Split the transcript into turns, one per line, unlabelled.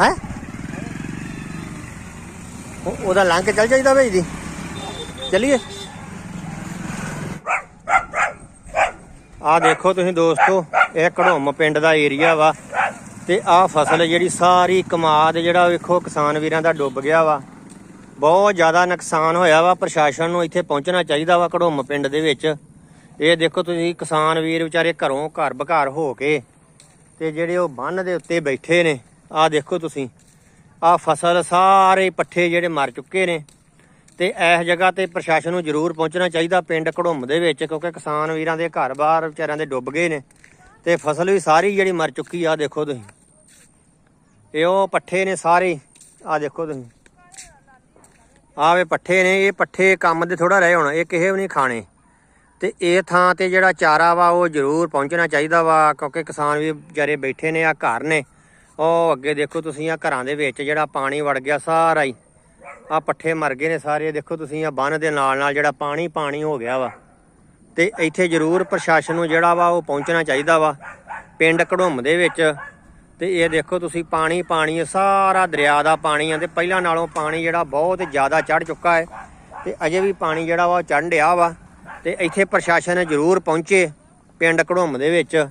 ਹੈ? ਉਹਦਾ ਲੰਘ ਕੇ ਚੱਲ ਜਾਈਦਾ ਭਾਈ ਦੀ ਚਲਿਏ। ਆ ਦੇਖੋ ਤੁਸੀਂ ਦੋਸਤੋ, ਇਹ ਘੜੋਮ ਪਿੰਡ ਦਾ ਏਰੀਆ ਵਾ ਤੇ ਆ ਫਸਲ ਜਿਹੜੀ ਸਾਰੀ ਕਮਾਦ ਜਿਹੜਾ ਵੇਖੋ ਕਿਸਾਨ ਵੀਰਾਂ ਦਾ ਡੁੱਬ ਗਿਆ ਵਾ। ਬਹੁਤ ਜ਼ਿਆਦਾ ਨੁਕਸਾਨ ਹੋਇਆ ਵਾ, ਪ੍ਰਸ਼ਾਸਨ ਨੂੰ ਇੱਥੇ ਪਹੁੰਚਣਾ ਚਾਹੀਦਾ ਵਾ ਘੜੋਮ ਪਿੰਡ ਦੇ ਵਿੱਚ। ਇਹ ਦੇਖੋ ਤੁਸੀਂ ਕਿਸਾਨ ਵੀਰ ਵਿਚਾਰੇ ਘਰੋਂ ਘਰ ਬਘਾਰ ਹੋ ਕੇ ਤੇ ਜਿਹੜੇ ਉਹ ਬੰਨ ਦੇ ਉੱਤੇ ਬੈਠੇ ਨੇ। ਆਹ ਦੇਖੋ ਤੁਸੀਂ। ਆਹ ਫਸਲ ਸਾਰੇ ਪੱਠੇ ਜਿਹੜੇ ਮਰ ਚੁੱਕੇ ਨੇ। ਤੇ ਇਸ ਜਗ੍ਹਾ ਤੇ ਪ੍ਰਸ਼ਾਸਨ ਨੂੰ ਜ਼ਰੂਰ ਪਹੁੰਚਣਾ ਚਾਹੀਦਾ ਪਿੰਡ ਘੜੁੰਮ ਦੇ ਵਿੱਚ, ਕਿਉਂਕਿ ਕਿਸਾਨ ਵੀਰਾਂ ਦੇ ਘਰ-ਬਾਰ ਵਿਚਾਰਿਆਂ ਦੇ ਡੁੱਬ ਗਏ ਨੇ। ਤੇ ਫਸਲ ਵੀ ਸਾਰੀ ਜਿਹੜੀ ਮਰ ਚੁੱਕੀ ਆ, ਦੇਖੋ ਤੁਸੀਂ। ਇਹ ਉਹ ਪੱਠੇ ਨੇ ਸਾਰੇ। ਆ ਦੇਖੋ ਤੁਸੀਂ। ਆਹ ਵੇ ਪੱਠੇ ਨੇ, ਇਹ ਪੱਠੇ ਕੰਮ ਦੇ ਥੋੜਾ ਰਹੇ ਹੋਣਾ, ਇਹ ਕਿਸੇ ਵੀ ਨਹੀਂ ਖਾਣੇ। ਤੇ ਇਹ ਥਾਂ ਤੇ ਜਿਹੜਾ ਚਾਰਾ ਵਾ, ਉਹ ਜ਼ਰੂਰ ਪਹੁੰਚਣਾ ਚਾਹੀਦਾ ਵਾ, ਕਿਉਂਕਿ ਕਿਸਾਨ ਵੀ ਵਿਚਾਰੇ ਬੈਠੇ ਨੇ, ਆ ਘਰ ਨੇ। ਉਹ ਅੱਗੇ ਦੇਖੋ ਤੁਸੀਂ ਆ ਘਰਾਂ ਦੇ ਵਿੱਚ ਜਿਹੜਾ ਪਾਣੀ ਵੜ ਗਿਆ ਸਾਰਾ ਹੀ। ਆ ਪੱਠੇ ਮਰ ਗਏ ਨੇ ਸਾਰੇ। ਦੇਖੋ ਤੁਸੀਂ ਆ ਬੰਨ ਦੇ ਨਾਲ ਨਾਲ ਜਿਹੜਾ ਪਾਣੀ ਪਾਣੀ ਹੋ ਗਿਆ ਵਾ। ਤੇ ਇੱਥੇ ਜ਼ਰੂਰ ਪ੍ਰਸ਼ਾਸਨ ਨੂੰ ਜਿਹੜਾ ਵਾ ਉਹ ਪਹੁੰਚਣਾ ਚਾਹੀਦਾ ਵਾ, ਪਿੰਡ ਘੜੁੰਮ ਦੇ ਵਿੱਚ। ਤੇ ਇਹ ਦੇਖੋ ਤੁਸੀਂ ਪਾਣੀ ਪਾਣੀ ਸਾਰਾ ਦਰਿਆ ਦਾ ਪਾਣੀ ਆ। ਤੇ ਪਹਿਲਾਂ ਨਾਲੋਂ ਪਾਣੀ ਜਿਹੜਾ ਬਹੁਤ ਜ਼ਿਆਦਾ ਚੜ ਚੁੱਕਾ ਹੈ। ਤੇ ਅਜੇ ਵੀ ਪਾਣੀ ਜਿਹੜਾ ਵਾ ਉਹ ਚੜ੍ਹਨ ਰਿਹਾ ਵਾ। ਤੇ ਇੱਥੇ ਪ੍ਰਸ਼ਾਸਨ ਜ਼ਰੂਰ ਪਹੁੰਚੇ ਪਿੰਡ ਕਢੁੰਮ ਦੇ ਵਿੱਚ।